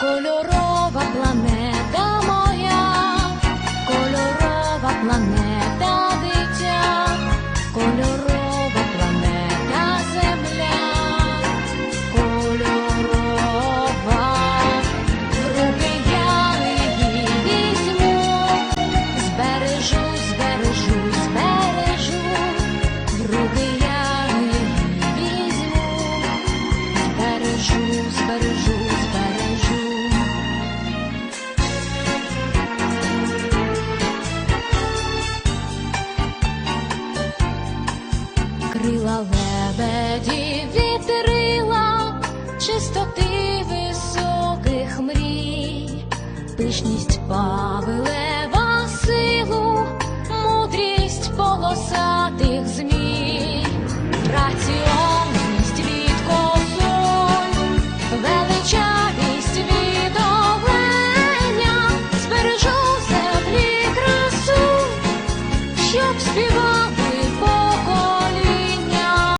Кольорова планета моя, кольорова планета Крила лебеді вітрила, чистоти високих мрій, пишність павилева силу, мудрість полосатих змій, раціонність від косуль, величавість від оленя, збережу землі красу, щоб співали